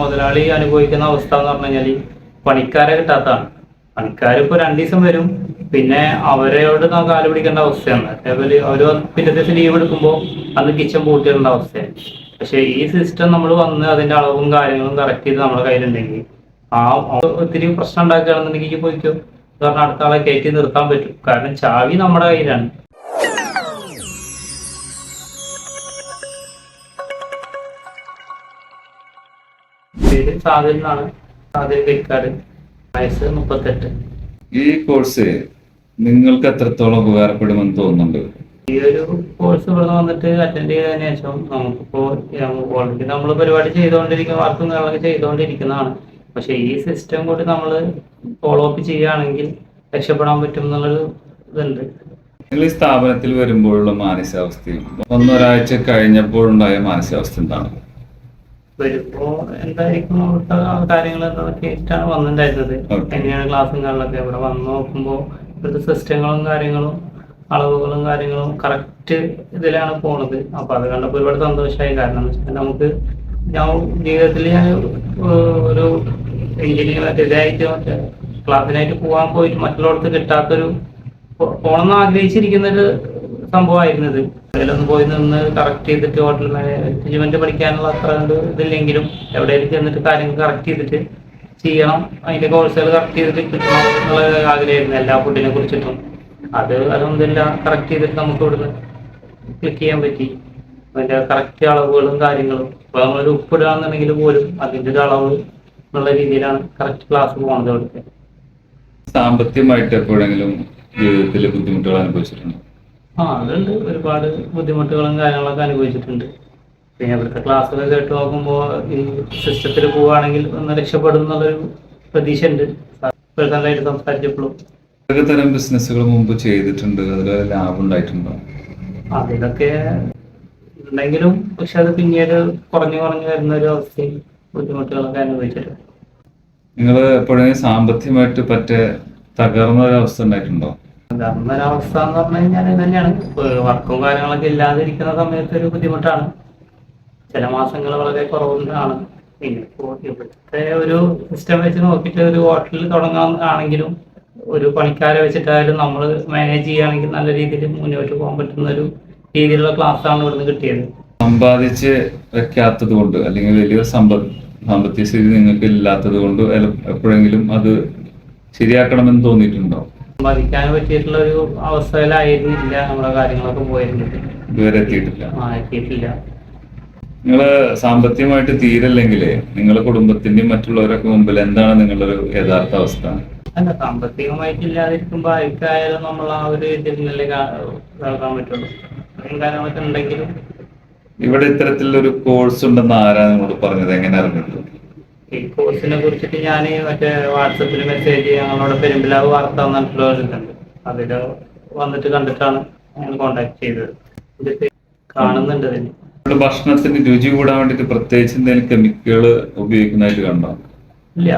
മുതലാളി അനുഭവിക്കുന്ന അവസ്ഥ എന്ന് പറഞ്ഞു കഴിഞ്ഞാൽ പണിക്കാരെ കിട്ടാത്തതാണ് പണിക്കാർ ഇപ്പോൾ രണ്ടു ദിവസം വരും. പിന്നെ അവരോട് നാം കാൽ പിടിക്കേണ്ട അവസ്ഥയാണ്. അതേപോലെ അവർ പിറ്റേ ദിവസം ലീവ് എടുക്കുമ്പോൾ അന്ന് കിച്ചൺ പൂട്ടിയിടേണ്ട അവസ്ഥയാണ്. പക്ഷേ ഈ സിസ്റ്റം നമ്മൾ വന്ന് അതിന്റെ അളവും കാര്യങ്ങളും കറക്റ്റ് ചെയ്ത് നമ്മുടെ കയ്യിലുണ്ടെങ്കിൽ ആ ഒത്തിരി പ്രശ്നം ഉണ്ടാക്കുകയാണെന്നുണ്ടെങ്കിൽ പോയിക്കോ. അടുത്ത ആളെ കയറ്റി നിർത്താൻ പറ്റും. കാരണം ചാവി നമ്മുടെ കയ്യിലാണ്. പേര് സാദിൽ എന്നാണ് സാദിൽ കൈക്കാട് വയസ്സ് മുപ്പത്തെട്ട്. ഈ കോഴ്സ് നിങ്ങൾക്ക് എത്രത്തോളം ഉപകാരപ്പെടുമെന്ന് തോന്നുന്നുണ്ട്? ഈ ഒരു കോഴ്സ് ഇവിടെ വന്നിട്ട് അറ്റൻഡ് ചെയ്തതിനു ശേഷം നമുക്കിപ്പോ ഓൾറെഡി നമ്മൾ പരിപാടി ചെയ്തുകൊണ്ടിരിക്കുന്ന വർക്കും കാര്യങ്ങളൊക്കെ ചെയ്തുകൊണ്ടിരിക്കുന്നതാണ്. പക്ഷെ ഈ സിസ്റ്റം കൂടി നമ്മൾ ഫോളോ അപ്പ് ചെയ്യുകയാണെങ്കിൽ രക്ഷപ്പെടാൻ പറ്റും എന്നുള്ളൊരു ഇതുണ്ട്. നിങ്ങൾ ഈ സ്ഥാപനത്തിൽ വരുമ്പോഴുള്ള മാനസികാവസ്ഥയും ഒന്നൊരാഴ്ച കഴിഞ്ഞപ്പോഴുണ്ടായ മാനസികാവസ്ഥ എന്താണ്? വരുമ്പോ എന്തായിരിക്കും അവിടുത്തെ കാര്യങ്ങൾ എന്തൊക്കെ ആയിട്ടാണ് വന്നിട്ടുണ്ടായിരുന്നത്. എങ്ങനെയാണ് ക്ലാസ്സും കാര്യങ്ങളൊക്കെ? ഇവിടെ വന്ന് നോക്കുമ്പോ ഇവിടുത്തെ സിസ്റ്റങ്ങളും കാര്യങ്ങളും അളവുകളും കാര്യങ്ങളും കറക്റ്റ് ഇതിലാണ് പോണത്. അപ്പൊ അത് കണ്ടപ്പോൾ ഒരുപാട് സന്തോഷമായി കാരണം നമുക്ക് ഞാൻ ജീവിതത്തിൽ ഞാൻ ഒരു എഞ്ചിനീയർ ഇതായിട്ട് മറ്റേ ക്ലാസ്സിനായിട്ട് പോകാൻ പോയിട്ട് മറ്റുള്ളവർക്ക് കിട്ടാത്തൊരു പോ- പോണമെന്ന് ആഗ്രഹിച്ചിരിക്കുന്ന ഒരു സംഭവമായിരുന്നത്. അതിലൊന്ന് പോയി നിന്ന് കറക്റ്റ് ചെയ്തിട്ട് ഹോട്ടൽ മാനേജ്മെന്റ് പഠിക്കാനുള്ള അത്ര കണ്ട് ഇതില്ലെങ്കിലും എവിടെയെങ്കിലും ചെന്നിട്ട് കാര്യങ്ങൾ കറക്റ്റ് ചെയ്തിട്ട് ചെയ്യണം. അതിന്റെ കോഴ്സുകൾ കറക്റ്റ് ചെയ്തിട്ട് കിട്ടണം എന്നുള്ള ആഗ്രഹമായിരുന്നു എല്ലാ ഫുഡിനെ കുറിച്ചിട്ടും. അത് അതൊന്നുമില്ല. കറക്റ്റ് ചെയ്തിട്ട് നമുക്ക് ഇവിടുന്ന് ക്ലിക്ക് ചെയ്യാൻ പറ്റി. അതിന്റെ കറക്റ്റ് അളവുകളും കാര്യങ്ങളും. ഇപ്പൊ നമ്മളൊരു ഉപ്പിടുകയാണെന്നുണ്ടെങ്കിൽ പോലും അതിന്റെ ഒരു അളവ് എന്നുള്ള രീതിയിലാണ് കറക്റ്റ് ക്ലാസ് പോകുന്നത് അവിടുത്തെ. സാമ്പത്തികമായിട്ട് എപ്പോഴെങ്കിലും ജീവിതത്തിൽ ബുദ്ധിമുട്ടുകൾ അനുഭവിച്ചിട്ടുണ്ടോ? ആ അതുണ്ട്. ഒരുപാട് ബുദ്ധിമുട്ടുകളും കാര്യങ്ങളൊക്കെ അനുഭവിച്ചിട്ടുണ്ട്. പിന്നെ ഇവിടുത്തെ ക്ലാസ്സൊക്കെ കേട്ട് നോക്കുമ്പോൾ ഈ സിസ്റ്റത്തിൽ പോവുകയാണെങ്കിൽ ഒന്ന് രക്ഷപ്പെടും എന്നുള്ളൊരു പ്രതീക്ഷ ഉണ്ട് പേഴ്സണലായിട്ട് സംസാരിച്ചപ്പോഴും. ഏതൊക്കെ തരം ബിസിനസ്സുകൾ മുമ്പ് ചെയ്തിട്ടുണ്ട്? അതിൽ ലാഭം ഉണ്ടായിട്ടുണ്ടോ? അതിലൊക്കെ ഉണ്ടെങ്കിലും പക്ഷെ അത് പിന്നീട് കുറഞ്ഞു കുറഞ്ഞു വരുന്ന ഒരു അവസ്ഥയും ബുദ്ധിമുട്ടുകളൊക്കെ അനുഭവിച്ചിട്ടുണ്ട്. നിങ്ങൾ എപ്പോഴെങ്കിലും സാമ്പത്തികമായിട്ട് പറ്റേ തകർന്ന ഒരു അവസ്ഥ ഉണ്ടായിട്ടുണ്ടോ? ഒരവസ്ഥ എന്ന് പറഞ്ഞു കഴിഞ്ഞാൽ തന്നെയാണ് വർക്കും കാര്യങ്ങളൊക്കെ ഇല്ലാതിരിക്കുന്ന സമയത്ത് ഒരു ബുദ്ധിമുട്ടാണ്. ചില മാസങ്ങൾ വളരെ കുറവുണ്ടാണ് പിന്നെ ഇവിടുത്തെ ഒരു സിസ്റ്റം വെച്ച് നോക്കിയിട്ട് ഒരു ഹോട്ടലിൽ തുടങ്ങാൻ ആണെങ്കിലും ഒരു പണിക്കാരെ വെച്ചിട്ടായാലും നമ്മൾ മാനേജ് ചെയ്യുകയാണെങ്കിൽ നല്ല രീതിയിൽ മുന്നോട്ട് പോകാൻ പറ്റുന്ന ഒരു രീതിയിലുള്ള ക്ലാസ് ആണ് ഇവിടുന്ന് കിട്ടിയത്. സമ്പാദിച്ച് വെക്കാത്തത് കൊണ്ട് അല്ലെങ്കിൽ വലിയ സമ്പത്ത് സാമ്പത്തിക സ്ഥിതി നിങ്ങൾക്ക് ഇല്ലാത്തത് കൊണ്ട് എപ്പോഴെങ്കിലും അത് ശരിയാക്കണമെന്ന് തോന്നിയിട്ടുണ്ടോ? സമ്പാദിക്കാൻ പറ്റിയിട്ടുള്ള ഒരു അവസ്ഥയിലായിരുന്നില്ല നമ്മുടെ കാര്യങ്ങളൊക്കെ പോയിരുന്നത്. ഇതുവരെ എത്തിയിട്ടില്ല. ആ എത്തിയിട്ടില്ല. നിങ്ങൾ സാമ്പത്തികമായിട്ട് തീരല്ലെങ്കിലേ നിങ്ങളുടെ കുടുംബത്തിന്റെയും മറ്റുള്ളവരൊക്കെ മുമ്പിൽ എന്താണ് നിങ്ങളുടെ ഒരു യഥാർത്ഥ അവസ്ഥ? അല്ല സാമ്പത്തികമായിട്ട് ഇല്ലാതിരിക്കുമ്പോൾ ആർക്കായാലും നമ്മൾ ആ ഒരു പറ്റുള്ളൂ. അത്രയും കാര്യങ്ങളൊക്കെ ഉണ്ടെങ്കിലും. ഇവിടെ ഇത്തരത്തിലൊരു കോഴ്സ് ഉണ്ടെന്ന് ആരാ നിങ്ങളോട് പറഞ്ഞത്? എങ്ങനെ അറിഞ്ഞിട്ടുള്ളത് ഈ കോഴ്സിനെ കുറിച്ചിട്ട് ഞാൻ മറ്റേ വാട്സപ്പിൽ മെസ്സേജ് ഞങ്ങളോട് പെരുമ്പിലാവ് വാർത്ത വന്നിട്ടുള്ള ഒരിതുണ്ട് അതിൽ വന്നിട്ട് കണ്ടിട്ടാണ് ഞങ്ങൾ കോണ്ടാക്ട് ചെയ്തത്. കാണുന്നുണ്ട് അതിന്. ഭക്ഷണത്തിന് രുചി കൂടാൻ വേണ്ടിട്ട് പ്രത്യേകിച്ച് എന്തെങ്കിലും കെമിക്കലുകൾ ഉപയോഗിക്കുന്നതായിട്ട് കണ്ടോ? ഇല്ല.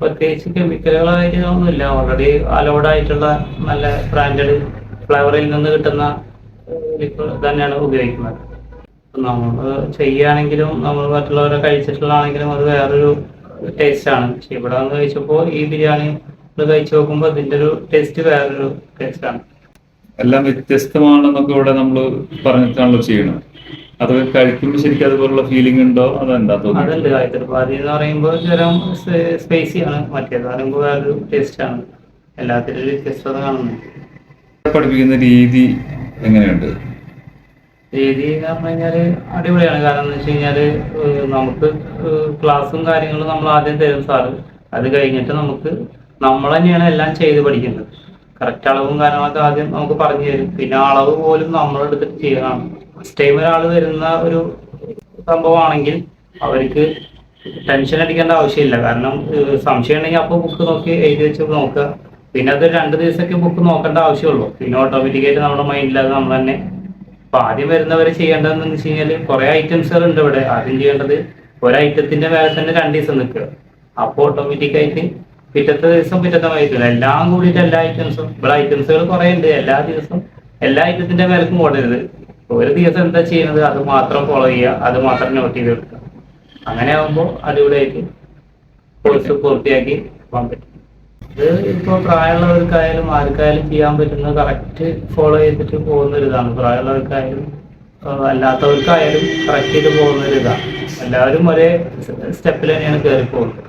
പ്രത്യേകിച്ച് കെമിക്കലുകളായിട്ട് ഒന്നുമില്ല. ഓൾറെഡി അലോഡ് ആയിട്ടുള്ള നല്ല ബ്രാൻഡഡ് ഫ്ലേവറിൽ നിന്ന് കിട്ടുന്ന തന്നെയാണ് ഉപയോഗിക്കുന്നത്. നമ്മൾ ചെയ്യുകയാണെങ്കിലും നമ്മൾ മറ്റുള്ളവരെ കഴിച്ചിട്ടുള്ളതാണെങ്കിലും അത് വേറൊരു ടേസ്റ്റ് ആണ്. പക്ഷെ ഇവിടെ വന്ന് കഴിച്ചപ്പോൾ ഈ ബിരിയാണി കഴിച്ചു നോക്കുമ്പോൾ ഇതിന്റെ ഒരു ടേസ്റ്റ് വേറൊരു ടേസ്റ്റ് ആണ്. എല്ലാം വ്യത്യസ്തമാണെന്നൊക്കെ ഇവിടെ നമ്മൾ പറഞ്ഞിട്ടാണല്ലോ ചെയ്യണം അത് കഴിക്കുമ്പോൾ ശരിക്കും അതുപോലുള്ള ഫീലിംഗ് ഉണ്ടോ? അതെന്താ അതല്ല അതുണ്ട് ഹൈദരാബാദി എന്ന് പറയുമ്പോൾ ചെറിയ സ്പൈസി ആണ്. മറ്റേത് പറയുമ്പോൾ വേറൊരു ടേസ്റ്റ് ആണ്. എല്ലാത്തിലും വ്യത്യസ്തത കാണുന്നു പഠിപ്പിക്കുന്ന രീതി എങ്ങനെയുണ്ട്? രീതി എന്ന് പറഞ്ഞു കഴിഞ്ഞാൽ അടിപൊളിയാണ്. കാരണം എന്ന് വെച്ച് കഴിഞ്ഞാൽ നമുക്ക് ക്ലാസ്സും കാര്യങ്ങളും നമ്മൾ ആദ്യം തരും സാറ് അത് കഴിഞ്ഞിട്ട് നമുക്ക് നമ്മൾ തന്നെയാണ് എല്ലാം ചെയ്ത് പഠിക്കുന്നത്. കറക്റ്റ് അളവും കാര്യങ്ങളൊക്കെ ആദ്യം നമുക്ക് പറഞ്ഞു തരും. പിന്നെ അളവ് പോലും നമ്മളെടുത്തിട്ട് ചെയ്യണം. ഫസ്റ്റ് ടൈം ഒരാൾ വരുന്ന ഒരു സംഭവമാണെങ്കിൽ അവർക്ക് ടെൻഷൻ അടിക്കേണ്ട ആവശ്യമില്ല. കാരണം സംശയം ഉണ്ടെങ്കിൽ അപ്പോൾ ബുക്ക് നോക്കി എഴുതി വെച്ച് നോക്കുക. പിന്നെ അത് രണ്ട് ദിവസമൊക്കെ ബുക്ക് നോക്കേണ്ട ആവശ്യമുള്ളൂ. പിന്നെ ഓട്ടോമാറ്റിക്കായിട്ട് നമ്മുടെ മൈൻഡിൽ അത് നമ്മൾ തന്നെ അപ്പൊ ആദ്യം വരുന്നവർ ചെയ്യേണ്ടതെന്ന് വെച്ച് കഴിഞ്ഞാൽ കുറെ ഐറ്റംസുകൾ ഉണ്ട് ഇവിടെ. ആദ്യം ചെയ്യേണ്ടത് ഒരു ഐറ്റത്തിന്റെ മേലെ തന്നെ രണ്ട് ദിവസം നിൽക്കുക. അപ്പോൾ ഓട്ടോമാറ്റിക് ആയിട്ട് പിറ്റത്തെ ദിവസം പിറ്റത്തെ വൈകിട്ടില്ല എല്ലാം കൂടിയിട്ട് എല്ലാ ഐറ്റംസും ഇവിടെ ഐറ്റംസുകൾ കുറെ ഉണ്ട്. എല്ലാ ദിവസവും എല്ലാ ഐറ്റത്തിന്റെ മേലക്കും ഓടരുത്. ഒരു ദിവസം എന്താ ചെയ്യുന്നത് അത് മാത്രം ഫോളോ ചെയ്യുക. അത് മാത്രം നോട്ട് ചെയ്ത് എടുക്കുക അങ്ങനെ ആകുമ്പോൾ അടിപൊളിയായിട്ട് കോഴ്സ് പൂർത്തിയാക്കി പോകാൻ പറ്റും ഇത് ഇപ്പോൾ പ്രായമുള്ളവർക്കായാലും ആർക്കായാലും ചെയ്യാൻ പറ്റുന്ന കറക്റ്റ് ഫോളോ ചെയ്തിട്ട് പോകുന്ന ഒരു ഇതാണ് പ്രായമുള്ളവർക്കായാലും അല്ലാത്തവർക്കായാലും കറക്റ്റ് ചെയ്ത് പോകുന്ന ഒരു ഇതാണ് എല്ലാവരും ഒരേ സ്റ്റെപ്പിൽ തന്നെയാണ് കയറി പോകുന്നത്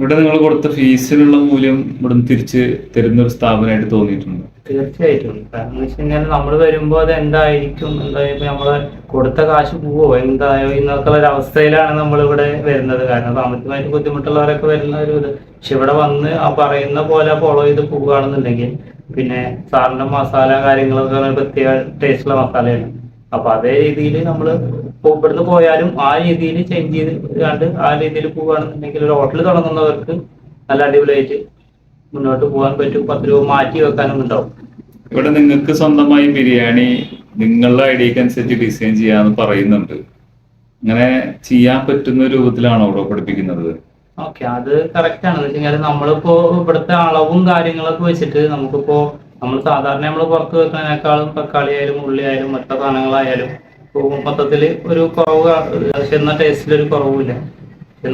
ഇവിടെ നിങ്ങൾ കൊടുത്ത ഫീസിനുള്ള മൂല്യം ഇവിടെ തിരിച്ച് തരുന്ന ഒരു സ്ഥാപനമായിട്ട് തോന്നിയിട്ടുണ്ട്. തീർച്ചയായിട്ടും. കാരണം എന്ന് വെച്ച് കഴിഞ്ഞാൽ നമ്മൾ വരുമ്പോൾ അത് എന്തായിരിക്കും? എന്തായാലും നമ്മൾ കൊടുത്ത കാശ് പോവോ? എന്തായോ എന്നൊക്കെ ഒരു അവസ്ഥയിലാണ് നമ്മൾ ഇവിടെ വരുന്നത്. കാരണം സാമ്പത്തികമായിട്ട് ബുദ്ധിമുട്ടുള്ളവരൊക്കെ വരുന്ന ഒരു ഇത്. പക്ഷെ ഇവിടെ വന്ന് ആ പറയുന്ന പോലെ ഫോളോ ചെയ്ത് പോവുകയാണെന്നുണ്ടെങ്കിൽ പിന്നെ സാറിന്റെ മസാല കാര്യങ്ങളൊക്കെ പ്രത്യേക ടേസ്റ്റുള്ള മസാലയാണ്. അപ്പൊ അതേ രീതിയിൽ നമ്മൾ ഇവിടുന്ന് പോയാലും ആ രീതിയിൽ ചേഞ്ച് ചെയ്ത് ആ രീതിയിൽ പോവുകയാണെന്നുണ്ടെങ്കിൽ ഒരു ഹോട്ടൽ തുടങ്ങുന്നവർക്ക് നല്ല അടിപൊളിയായിട്ട് മുന്നോട്ട് പോകാൻ പറ്റും. പത്ത് രൂപ മാറ്റി വെക്കാനും ഉണ്ടാവും ഇവിടെ നിങ്ങൾക്ക് സ്വന്തമായി ബിരിയാണി നിങ്ങളുടെ ഐഡിയക്ക് അനുസരിച്ച് ഡിസൈൻ ചെയ്യാന്ന് പറയുന്നുണ്ട്. അങ്ങനെ ചെയ്യാൻ പറ്റുന്ന രൂപത്തിലാണോ ഇവിടെ പഠിപ്പിക്കുന്നത്? ഓക്കെ അത് കറക്റ്റ് ആണ്. വെച്ചാൽ നമ്മളിപ്പോ ഇവിടുത്തെ അളവും കാര്യങ്ങളൊക്കെ വെച്ചിട്ട് നമുക്കിപ്പോ നമ്മൾ സാധാരണ നമ്മൾ പുറത്ത് വെക്കുന്നതിനേക്കാളും തക്കാളി ആയാലും ഉള്ളി ആയാലും മറ്റു സാധനങ്ങളായാലും ഇപ്പൊ മൊത്തത്തിൽ ഒരു കുറവ് ചെന്ന ടേസ്റ്റിൽ ഒരു കുറവില്ല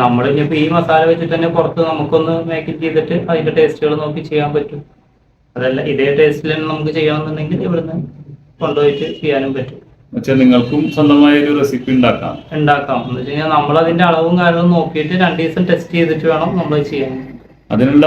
നമ്മൾ ഇനിയിപ്പോ ഈ മസാല വെച്ചിട്ട് തന്നെ പുറത്ത് നമുക്കൊന്ന് മേക്ക് ചെയ്തിട്ട് അതിന്റെ ടേസ്റ്റുകൾ നോക്കി ചെയ്യാൻ പറ്റും. അതല്ല ഇതേ ടേസ്റ്റിൽ തന്നെ നമുക്ക് ചെയ്യണമെന്നുണ്ടെങ്കിൽ ഇവിടുന്ന് കൊണ്ടുപോയിട്ട് ചെയ്യാനും പറ്റും. നിങ്ങൾക്കും സ്വന്തമായ ഒരു റെസിപ്പി ഉണ്ടാക്കാം. ഉണ്ടാക്കാം. എന്ന് വെച്ച് കഴിഞ്ഞാൽ നമ്മൾ അതിന്റെ അളവും കാര്യവും നോക്കിയിട്ട് രണ്ട് ദിവസം ടെസ്റ്റ് ചെയ്തിട്ട് വേണം നമ്മൾ ചെയ്യാൻ. അതിനുള്ള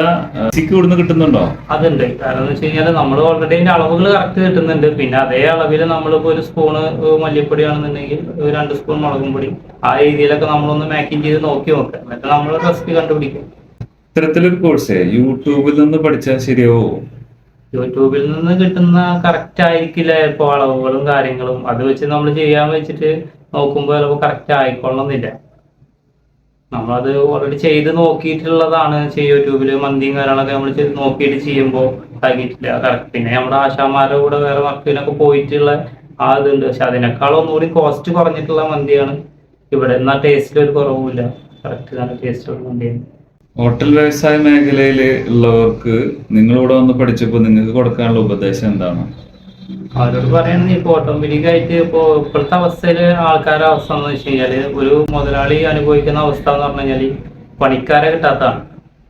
സിക്ക് ഇവിടുന്ന് കിട്ടുന്നുണ്ടോ? അതുണ്ട്. കാരണം എന്ന് വെച്ച് കഴിഞ്ഞാൽ നമ്മൾ ഓൾറെഡി അതിന്റെ അളവുകൾ കറക്റ്റ് കിട്ടുന്നുണ്ട്. പിന്നെ അതേ അളവിൽ നമ്മളിപ്പോൾ ഒരു സ്പൂണ് മല്ലിപ്പൊടി ആണെന്നുണ്ടെങ്കിൽ രണ്ട് സ്പൂൺ മുളകും പൊടി. ആ രീതിയിലൊക്കെ നമ്മളൊന്ന് മാക്കിങ് ചെയ്ത് നോക്കി നോക്കാം. എന്നിട്ട് നമ്മൾ റെസിപ്പി കണ്ടുപിടിക്കും. ഇത്തരത്തിലൊരു കോഴ്സ് യൂട്യൂബിൽ നിന്ന് പഠിച്ചാൽ ശരിയോ യൂട്യൂബിൽ നിന്ന് കിട്ടുന്ന കറക്റ്റ് ആയിരിക്കില്ല ഇപ്പോൾ അളവുകളും കാര്യങ്ങളും. അത് വെച്ച് നമ്മൾ ചെയ്യാൻ വെച്ചിട്ട് നോക്കുമ്പോൾ ചിലപ്പോൾ കറക്റ്റ് ആയിക്കൊള്ളണമെന്നില്ല. നമ്മളത് ഓൾറെഡി ചെയ്ത് നോക്കിയിട്ടുള്ളതാണ്. യൂട്യൂബിൽ മന്തിയും കാര്യങ്ങളൊക്കെ നമ്മൾ ചെയ്ത് നോക്കിയിട്ട് ചെയ്യുമ്പോൾ ആകിയിട്ടില്ല കറക്റ്റ് പിന്നെ നമ്മുടെ ആശാമാരുടെ കൂടെ വേറെ വർക്കിനൊക്കെ പോയിട്ടുള്ള ആ ഇതുണ്ട്. പക്ഷെ അതിനേക്കാൾ ഒന്നുകൂടി കോസ്റ്റ് കുറഞ്ഞിട്ടുള്ള മന്തിയാണ് ഇവിടെ എന്നാൽ ടേസ്റ്റിൽ ഒരു കുറവുമില്ല. കറക്റ്റ് നല്ല ടേസ്റ്റുള്ള മന്തിയാണ് ഹോട്ടൽ വ്യവസായ മേഖലയിൽ ഉള്ളവർക്ക് നിങ്ങളിവിടെ വന്ന് പഠിച്ചപ്പോൾ നിങ്ങൾക്ക് കൊടുക്കാനുള്ള ഉപദേശം എന്താണ്? അവരോട് പറയുന്നത് ഇപ്പോൾ ഓട്ടോമാറ്റിക് ആയിട്ട് ഇപ്പോൾ ഇപ്പോഴത്തെ അവസ്ഥയിൽ ആൾക്കാരുടെ അവസ്ഥ എന്ന് വെച്ച് കഴിഞ്ഞാൽ ഒരു മുതലാളി അനുഭവിക്കുന്ന അവസ്ഥ എന്ന് പറഞ്ഞു കഴിഞ്ഞാൽ പണിക്കാരെ കിട്ടാത്തതാണ്.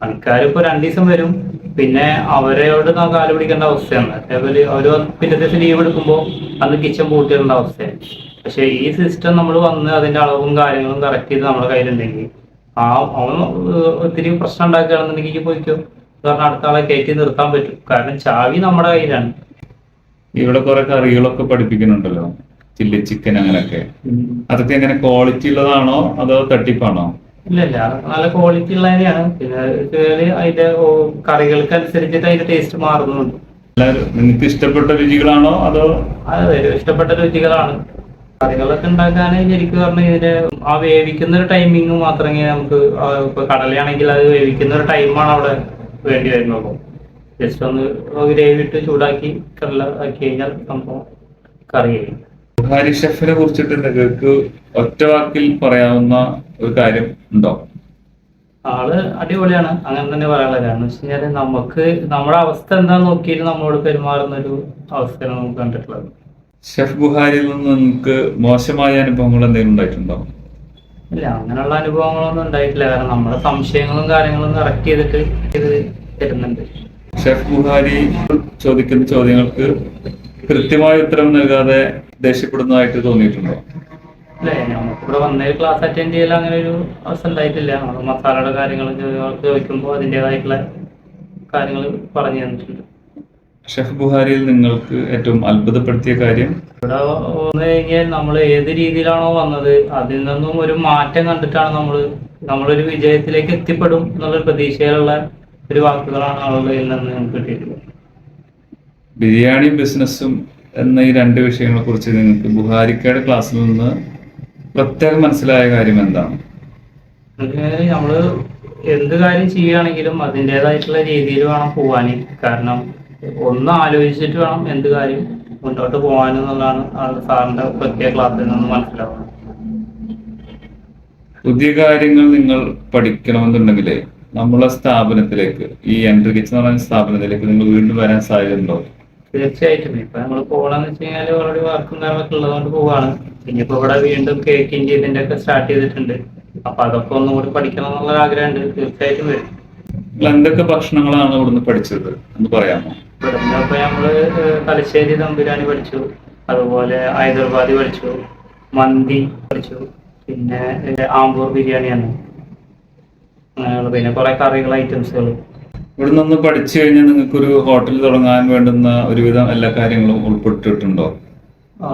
പണിക്കാർ ഇപ്പോൾ രണ്ടു ദിവസം വരും പിന്നെ അവരോട് നാം കാൽ പിടിക്കേണ്ട അവസ്ഥയാണ്. അതേപോലെ അവർ പിറ്റേ ദിവസം ലീവ് എടുക്കുമ്പോൾ അന്ന് കിച്ചൺ പൂട്ടിയിടേണ്ട അവസ്ഥയാണ്. പക്ഷെ ഈ സിസ്റ്റം നമ്മൾ വന്ന് അതിന്റെ അളവും കാര്യങ്ങളും കറക്റ്റ് ചെയ്ത് നമ്മുടെ കയ്യിലുണ്ടെങ്കിൽ ആ അവൻ ഒത്തിരി പ്രശ്നം ഉണ്ടാക്കുകയാണെന്നുണ്ടെങ്കിൽ പോയിക്കോ. കാരണം അടുത്ത ആളെ കയറ്റി നിർത്താൻ പറ്റും. കാരണം ചാവി നമ്മുടെ കയ്യിലാണ്. ഇവിടെ കുറെ കറികളൊക്കെ പഠിപ്പിക്കുന്നുണ്ടല്ലോ. ചില്ലി ചിക്കൻ അങ്ങനെയൊക്കെ. അതൊക്കെ എങ്ങനെ ക്വാളിറ്റി ഉള്ളതാണോ അതോ തട്ടിപ്പാണോ? ഇല്ല ഇല്ല. നല്ല ക്വാളിറ്റി ഉള്ള തന്നെയാണ് പിന്നെ അതിന്റെ കറികൾക്ക് അനുസരിച്ചിട്ട് അതിന്റെ ടേസ്റ്റ് മാറുന്നുണ്ട്. നിങ്ങൾക്ക് ഇഷ്ടപ്പെട്ട രുചികളാണോ അതോ? അതെ ഇഷ്ടപ്പെട്ട രുചികളാണ്. കറികളൊക്കെ ഉണ്ടാക്കാൻ ശരിക്കും പറഞ്ഞാൽ ഇതിന്റെ ആ വേവിക്കുന്ന ഒരു ടൈമിങ് മാത്രമേ നമുക്ക് ഇപ്പൊ കടലയാണെങ്കിൽ അത് വേവിക്കുന്ന ഒരു ടൈമാണ് അവിടെ വേണ്ടി വരുന്നത്. ജസ്റ്റ് ഒന്ന് ഗ്രേവിട്ട് ചൂടാക്കി കടല ആക്കി കഴിഞ്ഞാൽ സംഭവം കറിയായി. ബുഹാരി ഷെഫിനെ കുറിച്ചിട്ട് നിങ്ങൾക്ക് ഒറ്റ വാക്കിൽ പറയാവുന്ന ഒരു കാര്യം ഉണ്ടോ? ആൾ അടിപൊളിയാണ്. അങ്ങനെ തന്നെ പറയാനുള്ളത്. കാരണം വെച്ച് കഴിഞ്ഞാൽ നമുക്ക് നമ്മുടെ അവസ്ഥ എന്താന്ന് നോക്കിയിട്ട് നമ്മളോട് പെരുമാറുന്ന ഒരു അവസ്ഥയാണ് നമുക്ക് കണ്ടിട്ടുള്ളത്. ഷെഫ് ബുഹാരിയിൽ നിന്ന് നിങ്ങൾക്ക് മോശമായ അനുഭവങ്ങൾ എന്തെങ്കിലും ഉണ്ടായിട്ടുണ്ടോ? ഇല്ല അങ്ങനെയുള്ള അനുഭവങ്ങളൊന്നും ഉണ്ടായിട്ടില്ല. കാരണം നമ്മുടെ സംശയങ്ങളും കാര്യങ്ങളും കറക്റ്റ് ചെയ്തിട്ട് ഇത് തരുന്നുണ്ട്. ഷെഫ് ബുഹാരി ചോദിക്കുന്ന ചോദ്യങ്ങൾക്ക് കൃത്യമായ ഉത്തരം നൽകാതെ ദേഷ്യപ്പെടുന്നതായിട്ട് തോന്നിയിട്ടുണ്ടോ? നമുക്കിവിടെ വന്ന ക്ലാസ് അറ്റൻഡ് ചെയ്യാൻ അങ്ങനെ ഒരു അവസ്ഥ ഉണ്ടായിട്ടില്ല. നമ്മൾ മസാലയുടെ കാര്യങ്ങൾ ചോദിക്കുമ്പോൾ അതിന്റെതായിട്ടുള്ള കാര്യങ്ങൾ പറഞ്ഞു തന്നിട്ടുണ്ട്. ഷെഫ് ബുഹാരിയിൽ നിങ്ങൾക്ക് ഏറ്റവും അത്ഭുതപ്പെടുത്തിയ കാര്യം? ഇവിടെ വന്നു കഴിഞ്ഞാൽ നമ്മൾ ഏത് രീതിയിലാണോ വന്നത് അതിൽ നിന്നും ഒരു മാറ്റം കണ്ടിട്ടാണ് നമ്മൾ നമ്മളൊരു വിജയത്തിലേക്ക് എത്തിപ്പെടും എന്നുള്ള പ്രതീക്ഷയിലുള്ള ഒരു വാക്കുകളാണ് ആളുകളിൽ നിന്ന് നമുക്ക് കിട്ടിയിട്ടുള്ളത്. ബിരിയാണി ബിസിനസ്സും എന്ന ഈ രണ്ട് വിഷയങ്ങളെ കുറിച്ച് നിങ്ങൾക്ക് ബുഹാരിക്കയുടെ ക്ലാസ്സിൽ നിന്ന് പ്രത്യേകം മനസ്സിലായ കാര്യം എന്താണ്? നമ്മൾ എന്ത് കാര്യം ചെയ്യുകയാണെങ്കിലും അതിന്റെതായിട്ടുള്ള രീതിയിൽ വേണം പോവാൻ കാരണം ഒന്ന് ആലോചിച്ചിട്ട് വേണം എന്ത് കാര്യം മുന്നോട്ട് പോകാൻ എന്നുള്ളതാണ് സാറിന്റെ പ്രത്യേക ക്ലാസ്സിൽ നിന്ന് മനസ്സിലാവുന്നത്. പുതിയ കാര്യങ്ങൾ നിങ്ങൾ പഠിക്കണമെന്നുണ്ടെങ്കിൽ നമ്മളെ സ്ഥാപനത്തിലേക്ക് ഈ എൻട്രി കിച്ചൺ എന്ന് പറയുന്ന സ്ഥാപനത്തിലേക്ക് നിങ്ങൾ വീണ്ടും വരാൻ സാധ്യതയുണ്ടോ? തീർച്ചയായിട്ടും. ഇപ്പൊ നമ്മൾ പോകണമെന്ന് വെച്ച് കഴിഞ്ഞാൽ ഓൾറെഡി വർക്കും കാര്യങ്ങളൊക്കെ ഉള്ളതുകൊണ്ട് പോവാണ്. ഇനിയിപ്പോ ഇവിടെ വീണ്ടും കേക്കിന്റെ ഇതിന്റെ ഒക്കെ സ്റ്റാർട്ട് ചെയ്തിട്ടുണ്ട്. അപ്പൊ അതൊക്കെ ഒന്നും കൂടി പഠിക്കണം എന്നുള്ള ആഗ്രഹമുണ്ട്. തീർച്ചയായിട്ടും വരും. എന്തൊക്കെ ഭക്ഷണങ്ങളാണ് ഇവിടുന്ന് പഠിച്ചത്? എന്ന് പറയാമോ? ഇവിടുന്ന് ഇപ്പൊ നമ്മൾ തലശ്ശേരി ദം ബിരിയാണി പഠിച്ചു. അതുപോലെ ഹൈദരാബാദി പഠിച്ചു. മന്തി പഠിച്ചു. പിന്നെ ആംബൂർ ബിരിയാണിയാണ്. അങ്ങനെയുള്ള പിന്നെ കുറെ കറികൾ ഐറ്റംസുകൾ ഇവിടെ നിന്ന് പഠിച്ചു കഴിഞ്ഞാൽ നിങ്ങൾക്ക് ഒരു ഹോട്ടൽ തുടങ്ങാൻ വേണ്ടുന്ന ഒരുവിധം എല്ലാ കാര്യങ്ങളും ഉൾപ്പെട്ടിട്ടുണ്ടോ?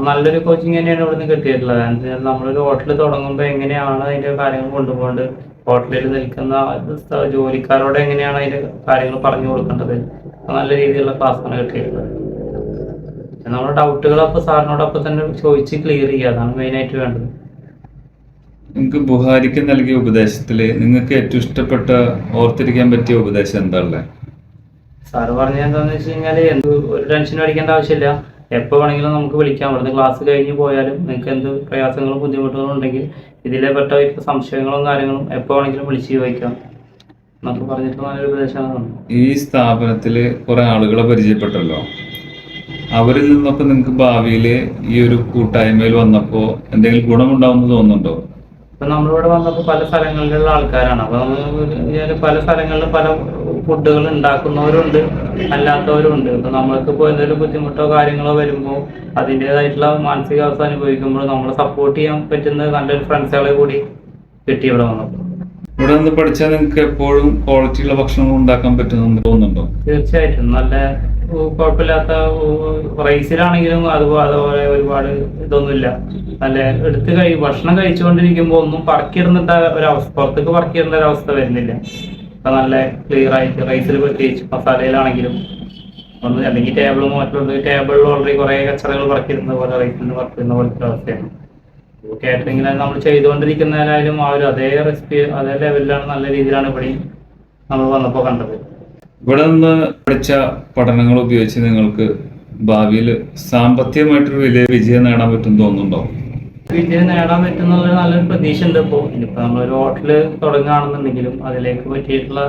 നല്ലൊരു കോച്ചിങ് തന്നെയാണ് ഇവിടുന്ന് കിട്ടിയിട്ടുള്ളത്. എന്താ നമ്മളൊരു ഹോട്ടൽ തുടങ്ങുമ്പോൾ എങ്ങനെയാണ് അതിന്റെ കാര്യങ്ങൾ കൊണ്ടുപോകേണ്ടത്? ഹോട്ടലിൽ നിൽക്കുന്ന ജോലിക്കാരോട് എങ്ങനെയാണ് അതിന്റെ കാര്യങ്ങൾ പറഞ്ഞു കൊടുക്കേണ്ടത്? നല്ല രീതിയിലുള്ള ക്ലാസ്സാണ് കിട്ടിയിട്ടുള്ളത്. നമ്മുടെ നമ്മുടെ ഡൗട്ടുകളൊക്കെ സാറിനോടൊപ്പം തന്നെ ചോദിച്ച് ക്ലിയർ ചെയ്യുക. അതാണ് മെയിനായിട്ട് വേണ്ടത്. നിങ്ങൾക്ക് ബുഹാരിക്ക് നൽകിയ ഉപദേശത്തിൽ നിങ്ങൾക്ക് ഏറ്റവും ഇഷ്ടപ്പെട്ട ഓർത്തിരിക്കാൻ പറ്റിയ ഉപദേശം എന്താ ഉള്ളത് സാറ് പറഞ്ഞ എന്താന്ന് വെച്ച് കഴിഞ്ഞാൽ എന്ത് ഒരു ടെൻഷൻ അടിക്കേണ്ട ആവശ്യമില്ല. എപ്പോൾ വേണമെങ്കിലും നമുക്ക് വിളിക്കാം. ഇവിടുന്ന് ക്ലാസ് കഴിഞ്ഞ് പോയാലും നിങ്ങൾക്ക് എന്ത് പ്രയാസങ്ങളും ബുദ്ധിമുട്ടുകളും ഉണ്ടെങ്കിൽ ഇതിലെ പെട്ട സംശയങ്ങളും കാര്യങ്ങളും എപ്പോൾ വേണമെങ്കിലും വിളിച്ച് ചോദിക്കാം. എന്നൊക്കെ പറഞ്ഞിട്ട് നല്ലൊരു ഉപദേശമാണ് ഈ സ്ഥാപനത്തിൽ കുറെ ആളുകളെ പരിചയപ്പെട്ടല്ലോ. അവരിൽ നിന്നൊക്കെ നിങ്ങൾക്ക് ഭാവിയിൽ ഈ ഒരു കൂട്ടായ്മയിൽ വന്നപ്പോ എന്തെങ്കിലും ഗുണമുണ്ടാവുമെന്ന് തോന്നുന്നുണ്ടോ? ഇപ്പൊ നമ്മളിവിടെ വന്നപ്പോൾ പല സ്ഥലങ്ങളിലുള്ള ആൾക്കാരാണ്. അപ്പൊ നമ്മൾ പല സ്ഥലങ്ങളിലും പല ഫുഡുകൾ ഉണ്ടാക്കുന്നവരുണ്ട് അല്ലാത്തവരുണ്ട്. ഇപ്പൊ നമ്മൾക്ക് ഇപ്പോൾ എന്തെങ്കിലും ബുദ്ധിമുട്ടോ കാര്യങ്ങളോ വരുമ്പോൾ അതിന്റെതായിട്ടുള്ള മാനസികാവസ്ഥ അനുഭവിക്കുമ്പോൾ നമ്മളെ സപ്പോർട്ട് ചെയ്യാൻ പറ്റുന്ന നല്ലൊരു ഫ്രണ്ട്സുകളെ കൂടി കിട്ടി ഇവിടെ വന്നപ്പോൾ. ഇവിടെ നിന്ന് പഠിച്ചാൽ നിങ്ങൾക്ക് എപ്പോഴും ക്വാളിറ്റിയുള്ള ഭക്ഷണം ഉണ്ടാക്കാൻ പറ്റുന്നുണ്ടോ തോന്നുന്നുണ്ടോ? തീർച്ചയായിട്ടും. നല്ല കുഴപ്പമില്ലാത്ത റൈസിലാണെങ്കിലും അതുപോലെ അതുപോലെ ഒരുപാട് ഇതൊന്നുമില്ല. നല്ല എടുത്ത് കഴി ഭക്ഷണം കഴിച്ചുകൊണ്ടിരിക്കുമ്പോൾ ഒന്നും പറക്കിടുന്നിട്ട ഒരവസ്ഥ പുറത്തേക്ക് പറക്കിടുന്ന ഒരവസ്ഥ വരുന്നില്ല. അപ്പൊ നല്ല ക്ലിയർ ആയിട്ട് റൈസിൽ പ്രത്യേകിച്ച് മസാലയിലാണെങ്കിലും ഒന്ന് അല്ലെങ്കിൽ ടേബിളും മാറ്റുള്ളത് ടേബിളിൽ ഓൾറെഡി കുറെ കച്ചറകൾ പറക്കിരുന്ന പോലെ റൈസിൽ പറക്കുന്ന പോലത്തെ അവസ്ഥയാണ്. കാറ്ററിംഗിൽ നമ്മൾ ചെയ്തുകൊണ്ടിരിക്കുന്നതിനായാലും ആ ഒരു അതേ റെസിപ്പി അതേ ലെവലിലാണ് നല്ല രീതിയിലാണ് ഇവിടെയും നമ്മൾ വന്നപ്പോൾ കണ്ടത്. ഇവിടെ നിന്ന് പഠിച്ച പഠനങ്ങൾ ഉപയോഗിച്ച് നിങ്ങൾക്ക് ഭാവിയിൽ സാമ്പത്തികമായിട്ടൊരു വലിയ വിജയം നേടാൻ പറ്റും തോന്നുന്നുണ്ടോ? വിജയം നേടാൻ പറ്റുന്ന നല്ലൊരു പ്രതീക്ഷ ഉണ്ട് ഇപ്പോൾ ഇനിയിപ്പോൾ നമ്മളൊരു ഹോട്ടൽ തുടങ്ങുകയാണെന്നുണ്ടെങ്കിലും അതിലേക്ക് പറ്റിയിട്ടുള്ള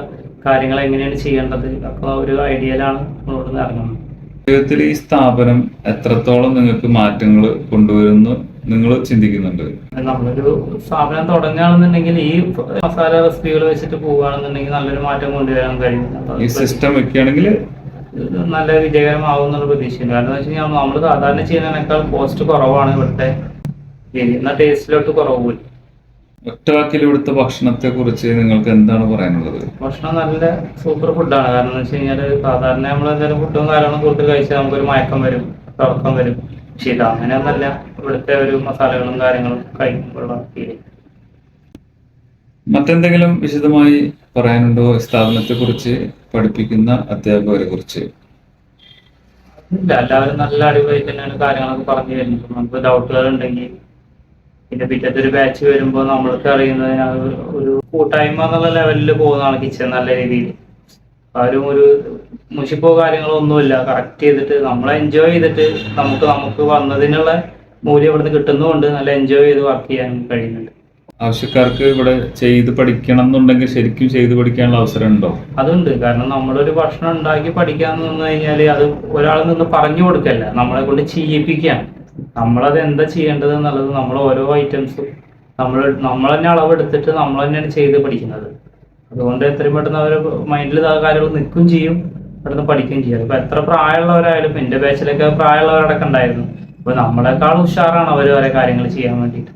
കാര്യങ്ങൾ എങ്ങനെയാണ് ചെയ്യേണ്ടത്? അപ്പോൾ ഒരു ഐഡിയയിലാണ് നമ്മളിവിടെ ഇറങ്ങുന്നത് ജീവിതത്തിൽ ഈ സ്ഥാപനം എത്രത്തോളം നിങ്ങൾക്ക് മാറ്റങ്ങൾ കൊണ്ടുവരുമെന്ന് നിങ്ങൾ ചിന്തിക്കുന്നുണ്ട്? നമ്മളൊരു സ്ഥാപനം തുടങ്ങുകയാണെന്നുണ്ടെങ്കിൽ ഈ മസാല റെസിപ്പികൾ വെച്ചിട്ട് പോവുകയാണെന്നുണ്ടെങ്കിൽ നല്ലൊരു മാറ്റം കൊണ്ടുവരാൻ കഴിയും. ഈ സിസ്റ്റം വെക്കുകയാണെങ്കിൽ നല്ല വിജയകരമാവും എന്നുള്ള പ്രതീക്ഷയുണ്ട്. കാരണം എന്ന് വെച്ച് കഴിഞ്ഞാൽ നമ്മൾ സാധാരണ ചെയ്യുന്നതിനേക്കാൾ കോസ്റ്റ് കുറവാണ് ഇവിടുത്തെ. എന്നാൽ ടേസ്റ്റിലോട്ട് കുറവില്ല. ഒറ്റവാക്കിൽ ഇവിടുത്തെ ഭക്ഷണത്തെ കുറിച്ച് നിങ്ങൾക്ക് എന്താണ് പറയാനുള്ളത്? ഭക്ഷണം നല്ല സൂപ്പർ ഫുഡാണ് കാരണം എന്ന് വെച്ച് കഴിഞ്ഞാൽ സാധാരണ നമ്മൾ എന്തെങ്കിലും ഫുഡും കാര്യങ്ങളും കൂടുതൽ കഴിച്ചാൽ നമുക്കൊരു മയക്കം വരും ഉറക്കം വരും. പക്ഷെ ഇത് അങ്ങനെയൊന്നല്ല. ഇവിടുത്തെ ഒരു മസാലകളും കാര്യങ്ങളും കഴിക്കുമ്പോഴുള്ള ഫീലിംഗ് മറ്റെന്തെങ്കിലും വിശദമായി പറയാനുണ്ടോ? സ്ഥാപനത്തെ കുറിച്ച് പഠിപ്പിക്കുന്ന അധ്യാപകരെ കുറിച്ച് ഇല്ല എല്ലാവരും നല്ല അടിപൊളി തന്നെയാണ് കാര്യങ്ങളൊക്കെ പറഞ്ഞു തരുന്നത്. നമുക്ക് ഡൗട്ടുകൾ ഉണ്ടെങ്കിൽ പിന്നെ പിറ്റത്തെ ഒരു ബാച്ച് വരുമ്പോൾ നമ്മൾക്ക് അറിയുന്നതിന് ഒരു കൂട്ടായ്മ എന്നുള്ള ലെവലിൽ പോകുന്നതാണ് കിച്ചൺ നല്ല രീതിയിൽ ആരും ഒരു മുഷിപ്പോ കാര്യങ്ങളോ ഒന്നുമില്ല. കറക്റ്റ് ചെയ്തിട്ട് നമ്മൾ എൻജോയ് ചെയ്തിട്ട് നമുക്ക് നമുക്ക് വന്നതിനുള്ള മൂല്യം ഇവിടുന്ന് കിട്ടുന്നതുകൊണ്ട് നല്ല എൻജോയ് ചെയ്ത് വർക്ക് ചെയ്യാൻ കഴിയുന്നുണ്ട്. ആവശ്യക്കാർക്ക് ഇവിടെ ചെയ്ത് പഠിക്കണം എന്നുണ്ടെങ്കിൽ ശരിക്കും ചെയ്ത് പഠിക്കാനുള്ള അവസരം ഉണ്ടോ? അതുണ്ട്. കാരണം നമ്മളൊരു ഭക്ഷണം ഉണ്ടാക്കി പഠിക്കാൻ നിന്ന് കഴിഞ്ഞാൽ അത് ഒരാൾ നിന്ന് പറഞ്ഞു കൊടുക്കല്ല. നമ്മളെ കൊണ്ട് ചെയ്യിപ്പിക്കുകയാണ് നമ്മളത് എന്താ ചെയ്യേണ്ടത് എന്നുള്ളത് നമ്മൾ ഓരോ ഐറ്റംസും നമ്മൾ നമ്മൾ തന്നെ അളവെടുത്തിട്ട് നമ്മൾ തന്നെയാണ് ചെയ്ത് പഠിക്കുന്നത്. അതുകൊണ്ട് എത്രയും പെട്ടെന്ന് അവർ മൈൻഡിൽ കാര്യങ്ങൾ നിൽക്കുകയും ചെയ്യും. പെട്ടെന്ന് പഠിക്കുകയും ചെയ്യും. അപ്പൊ എത്ര പ്രായമുള്ളവരായാലും എന്റെ ബാച്ചിലൊക്കെ പ്രായമുള്ളവരടക്കം ഉണ്ടായിരുന്നു. അപ്പൊ നമ്മളെക്കാൾ ഉഷാറാണ് അവർ ഓരോ കാര്യങ്ങൾ ചെയ്യാൻ വേണ്ടിയിട്ട്.